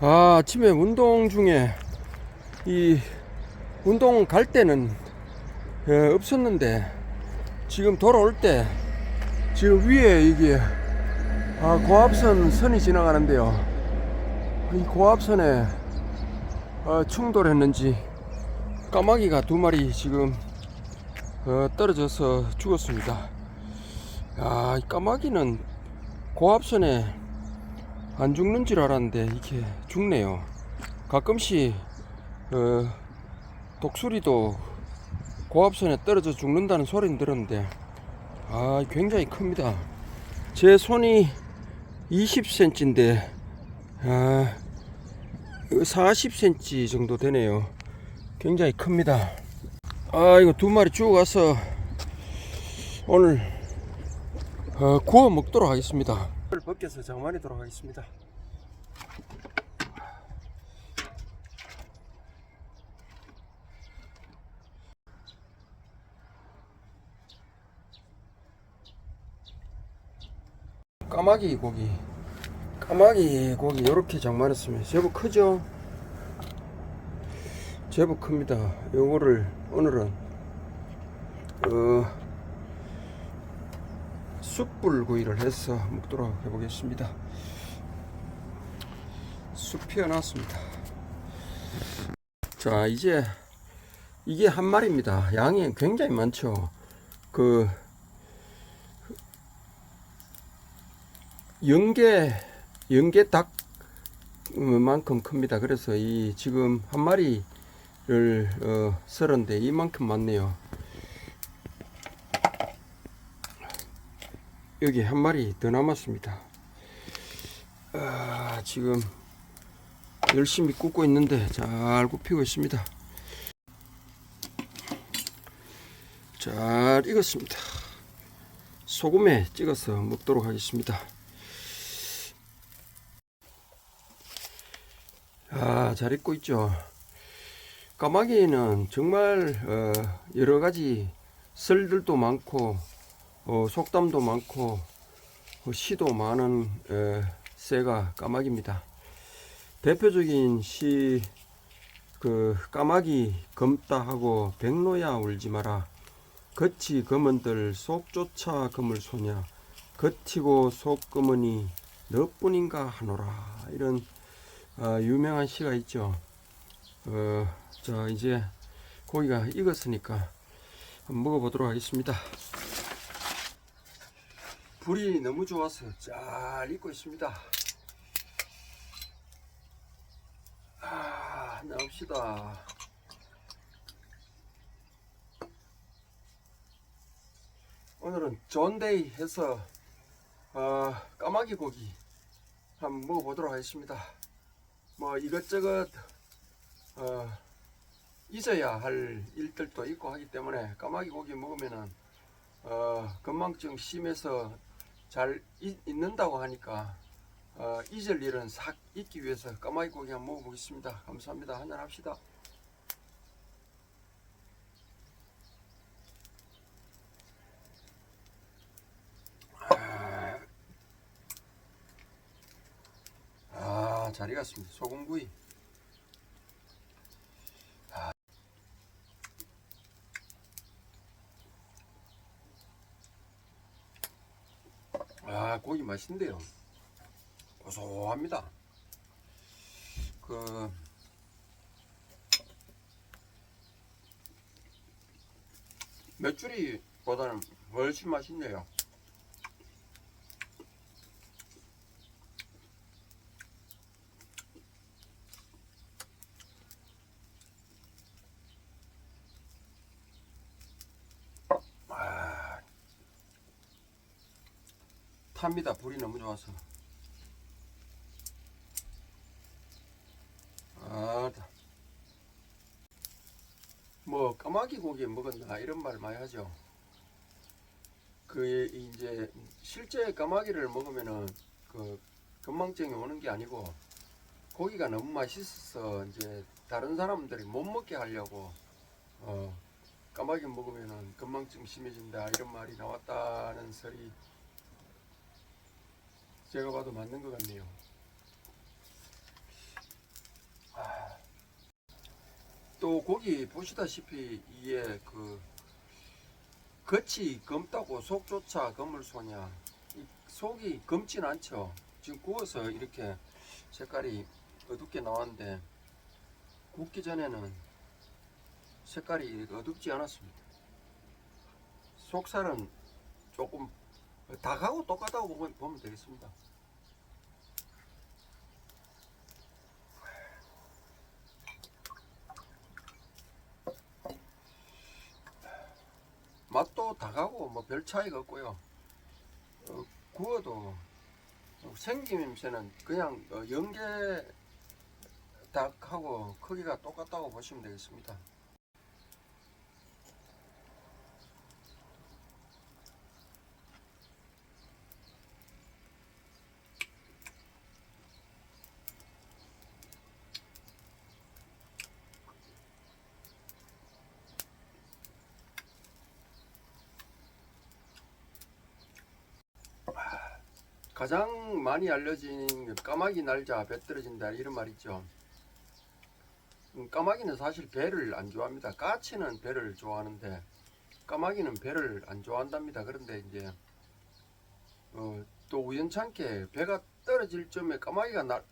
아, 아침에 운동 중에 이 운동 갈 때는 어, 없었는데 지금 돌아올 때 지금 위에 이게 아, 고압선 선이 지나가는데요. 이 고압선에 어, 충돌했는지 까마귀가 두 마리 지금 어, 떨어져서 죽었습니다. 야, 이 까마귀는 고압선에 안 죽는 줄 알았는데 이렇게 죽네요. 가끔씩 어, 독수리도 고압선에 떨어져 죽는다는 소리는 들었는데 아 굉장히 큽니다. 제 손이 20cm인데 아 40cm 정도 되네요. 굉장히 큽니다. 아 이거 두 마리 죽어가서 오늘 어, 구워 먹도록 하겠습니다. 벗겨서 장만하도록 하겠습니다. 까마귀 고기 까마귀 고기 이렇게 장만했으면 제법 크죠 제법 큽니다 요거를 오늘은 어 숯불 구이를 해서 먹도록 해보겠습니다. 숯 피워놨습니다. 자 이제 이게 한 마리입니다. 양이 굉장히 많죠. 그 연계 연계 닭만큼 큽니다. 그래서 이 지금 한 마리를 어, 썰었는데 이만큼 많네요. 여기 한 마리 더 남았습니다. 아, 지금 열심히 굽고 있는데 잘 굽히고 있습니다. 잘 익었습니다. 소금에 찍어서 먹도록 하겠습니다. 아, 잘 입고 있죠. 까마귀는 정말 어, 여러 가지 설들도 많고 어, 속담도 많고 어, 시도 많은 어, 새가 까마귀입니다. 대표적인 시 그 까마귀 검다 하고 백로야 울지 마라 겉이 검은들 속조차 검을 소냐 겉이고 속 검으니 너뿐인가 하노라 이런 아, 유명한 시가 있죠. 어, 자 이제 고기가 익었으니까 한번 먹어보도록 하겠습니다. 불이 너무 좋아서 잘 익고 있습니다. 아, 나옵시다. 오늘은 존데이 해서 어, 까마귀 고기 한번 먹어보도록 하겠습니다. 뭐 이것저것 어, 잊어야 할 일들도 있고 하기 때문에 까마귀 고기 먹으면은 어, 건망증 심해서 잘 잊, 잊는다고 하니까 어, 잊을 일은 싹 잊기 위해서 까마귀 고기 한번 먹어보겠습니다. 감사합니다. 한잔 합시다. 아, 잘 익었습니다. 소금구이. 아. 아, 고기 맛있는데요. 고소합니다. 그, 메추리보다는 훨씬 맛있네요. 탑니다. 불이 너무 좋아서. 아, 다. 뭐 까마귀 고기 먹었나 이런 말 많이 하죠. 그 이제 실제 까마귀를 먹으면은 그 건망증이 오는 게 아니고 고기가 너무 맛있어서 이제 다른 사람들이 못 먹게 하려고 어 까마귀 먹으면은 건망증 심해진다 이런 말이 나왔다는 설이 제가 봐도 맞는 것 같네요. 아. 또 거기 보시다시피 이게 그 겉이 검다고 속조차 검을 소냐. 속이 검진 않죠. 지금 구워서 이렇게 색깔이 어둡게 나왔는데 굽기 전에는 색깔이 어둡지 않았습니다. 속살은 조금 닭하고 똑같다고 보면, 보면 되겠습니다 맛도 닭하고 뭐 별 차이가 없고요. 어, 구워도 생김새는 그냥 어, 연계 닭하고 크기가 똑같다고 보시면 되겠습니다. 가장 많이 알려진 그 까마귀 날자 배 떨어진다 이런 말 있죠. 음, 까마귀는 사실 배를 안 좋아합니다. 까치는 배를 좋아하는데 까마귀는 배를 안 좋아한답니다. 그런데 이제 어, 또 우연찮게 배가 떨어질 쯤에 까마귀가 나,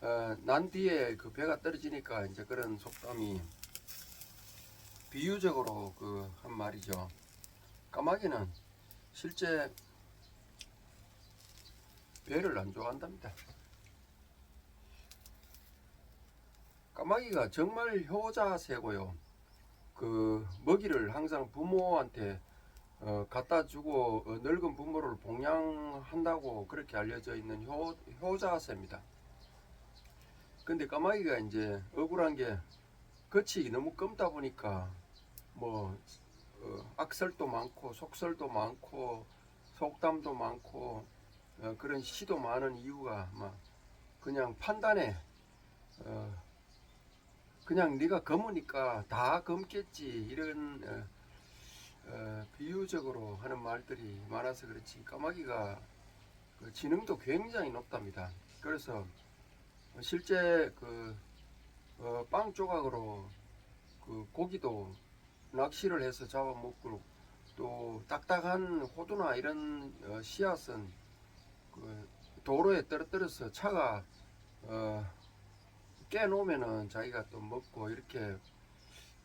어, 난 뒤에 그 배가 떨어지니까 이제 그런 속담이 비유적으로 그 한 말이죠. 까마귀는 실제 배를 안 좋아한답니다. 까마귀가 정말 효자새고요. 그 먹이를 항상 부모한테 어, 갖다 주고 어, 늙은 부모를 봉양한다고 그렇게 알려져 있는 효, 효자새입니다. 근데 까마귀가 이제 억울한 게 겉이 너무 검다 보니까 뭐 어, 악설도 많고 속설도 많고 속담도 많고 어, 그런 시도 많은 이유가 막 그냥 판단에 어, 그냥 네가 검으니까 다 검겠지 이런 어, 어, 비유적으로 하는 말들이 많아서 그렇지 까마귀가 그 지능도 굉장히 높답니다. 그래서 실제 그 어, 빵 조각으로 그 고기도 낚시를 해서 잡아먹고 또 딱딱한 호두나 이런 어, 씨앗은 그 도로에 떨어뜨려서 차가 어, 깨놓으면은 자기가 또 먹고 이렇게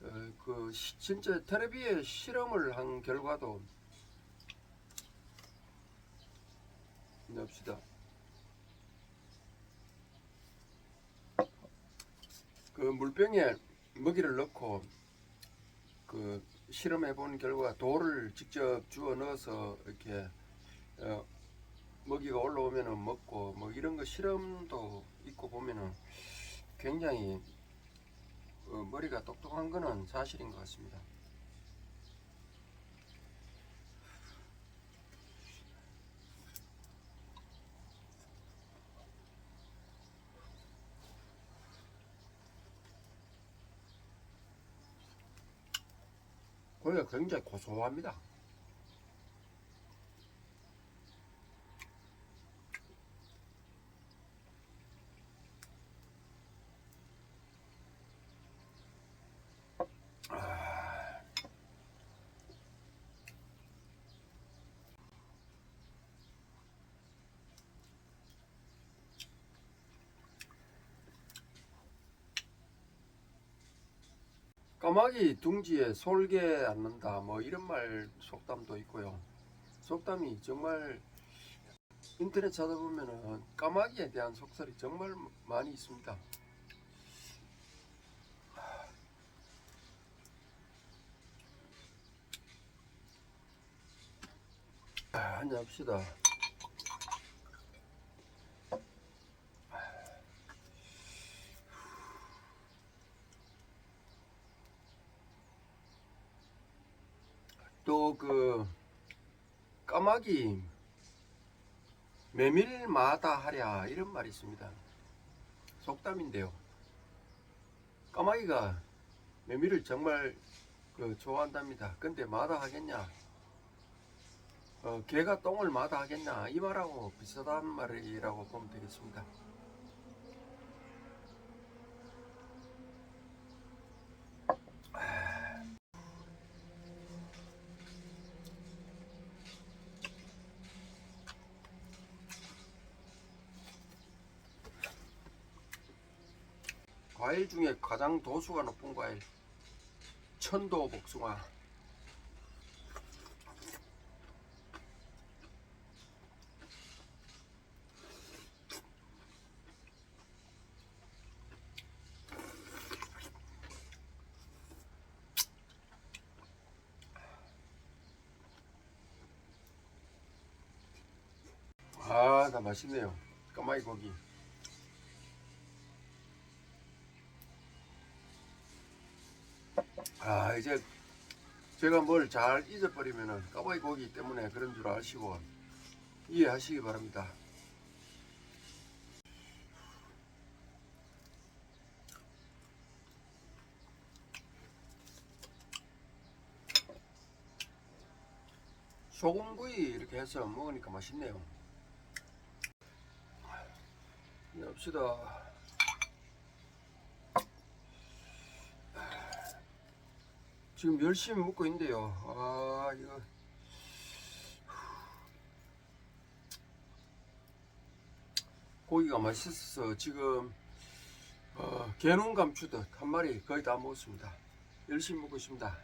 어, 그 시- 진짜 텔레비에 실험을 한 결과도 냅시다. 그 물병에 먹이를 넣고 그 실험해 본 결과 돌을 직접 주워 넣어서 이렇게 어, 먹이가 올라오면은 먹고 뭐 이런 거 실험도 있고 보면은 굉장히 어, 머리가 똑똑한 거는 사실인 것 같습니다. 고기가 굉장히 고소합니다. 까마귀 둥지에 솔개 앉는다 뭐 이런 말 속담도 있고요. 속담이 정말 인터넷 찾아보면은 까마귀에 대한 속설이 정말 많이 있습니다. 아, 한잔 합시다. 또 그 까마귀 메밀마다 하랴 이런 말이 있습니다. 속담인데요. 까마귀가 메밀을 정말 그 좋아한답니다. 근데 마다 하겠냐? 어, 개가 똥을 마다 하겠냐? 이 말하고 비슷한 말이라고 보면 되겠습니다. 과일 중에 가장 도수가 높은 과일 천도 복숭아 아, 나 맛있네요. 까마귀 고기. 제가 뭘 잘 잊어버리면은 까마귀 고기 때문에 그런 줄 아시고 이해하시기 바랍니다. 소금구이 이렇게 해서 먹으니까 맛있네요. 엽시다. 지금 열심히 먹고 있는데요. 아 이거 고기가 맛있어서 지금 어, 개눈 감추듯 한 마리 거의 다 먹었습니다. 열심히 먹고 있습니다.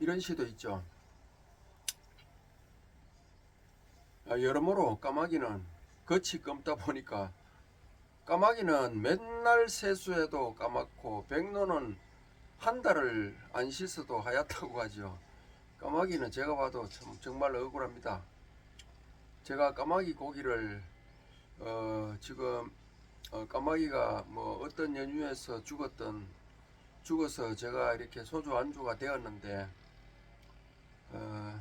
이런 시도 있죠. 아, 여러모로 까마귀는 겉이 검다 보니까 까마귀는 맨날 세수해도 까맣고 백로는 한 달을 안 씻어도 하얗다고 하죠. 까마귀는 제가 봐도 참 정말 억울합니다. 제가 까마귀 고기를 어, 지금 어, 까마귀가 뭐 어떤 연유에서 죽었던 죽어서 제가 이렇게 소주 안주가 되었는데 어,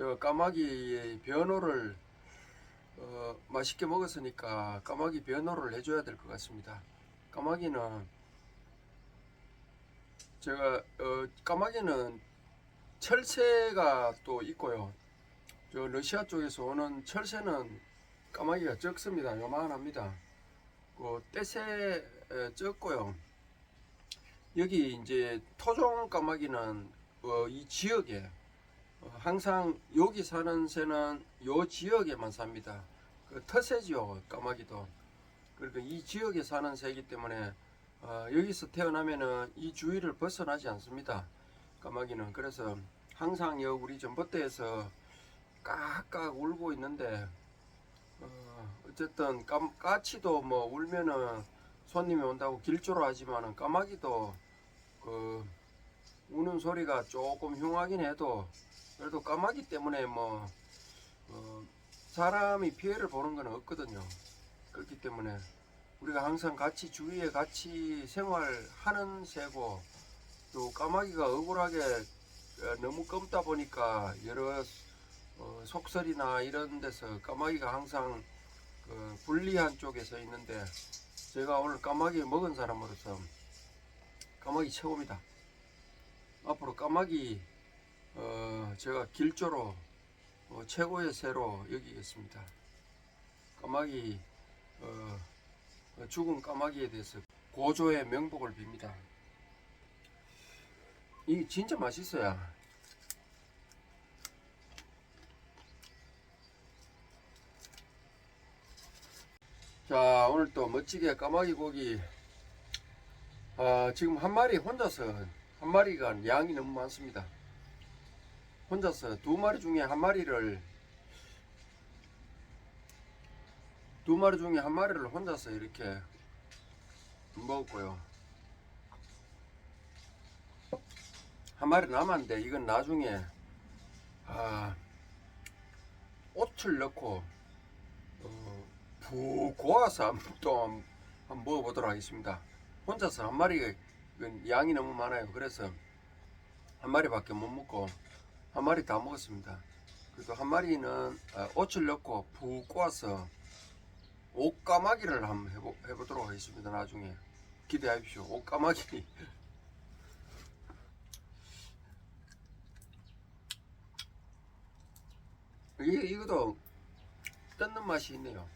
저 까마귀의 변호를 어, 맛있게 먹었으니까 까마귀 변호를 해줘야 될 것 같습니다. 까마귀는 제가 어, 까마귀는 철새가 또 있고요. 저 러시아 쪽에서 오는 철새는 까마귀가 적습니다. 요만합니다. 그 떼새 에, 적고요. 여기 이제 토종 까마귀는 어, 이 지역에 어, 항상 여기 사는 새는 요 지역에만 삽니다. 그 터새지요 까마귀도. 그러니까 이 지역에 사는 새이기 때문에 어, 여기서 태어나면은 이 주위를 벗어나지 않습니다. 까마귀는 그래서 항상 여 우리 전봇대에서 깍깍 울고 있는데 어, 어쨌든 까, 까치도 뭐 울면은 손님이 온다고 길조로 하지만은 까마귀도 그 우는 소리가 조금 흉하긴 해도 그래도 까마귀 때문에 뭐 어, 사람이 피해를 보는 건 없거든요. 그렇기 때문에 우리가 항상 같이 주위에 같이 생활하는 새고 또 까마귀가 억울하게 어, 너무 검다 보니까 여러 어, 속설이나 이런 데서 까마귀가 항상 그 불리한 쪽에 서 있는데 제가 오늘 까마귀 먹은 사람으로서 까마귀 최고입니다. 앞으로 까마귀 어, 제가 길조로 어, 최고의 새로 여기겠습니다. 까마귀 어, 어, 죽은 까마귀에 대해서 고조의 명복을 빕니다. 이게 진짜 맛있어요. 자 오늘 또 멋지게 까마귀 고기 아, 지금 한 마리 혼자서 한 마리가 양이 너무 많습니다. 혼자서 두 마리 중에 한 마리를 두 마리 중에 한 마리를 혼자서 이렇게 먹었고요. 한 마리 남았는데 이건 나중에 아, 옷을 넣고 어, 푹 고아서 또 한- 한번 먹어보도록 하겠습니다. 혼자서 한 마리 양이 너무 많아요. 그래서 한 마리밖에 못 먹고 한 마리 다 먹었습니다. 그래도 한 마리는 아, 옷을 넣고 푹 꼬아서 옷까마귀를 한번 해보, 해보도록 하겠습니다. 나중에 기대하십시오. 옷까마귀. 이게 이것도 뜯는 맛이 있네요.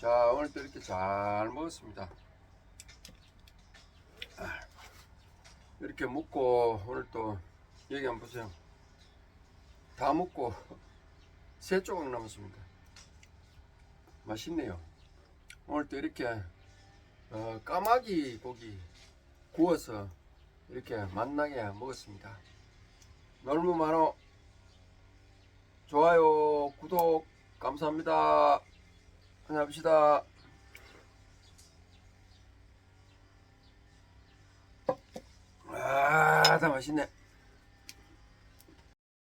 자 오늘 또 이렇게 잘 먹었습니다. 이렇게 먹고 오늘 또 여기 한번 보세요. 다 먹고 세 조각 남았습니다. 맛있네요. 오늘 또 이렇게 어, 까마귀 고기 구워서 이렇게 맛나게 먹었습니다. 놀무 만호 좋아요 구독 감사합니다. 안녕합시다. 아, 다 맛있네.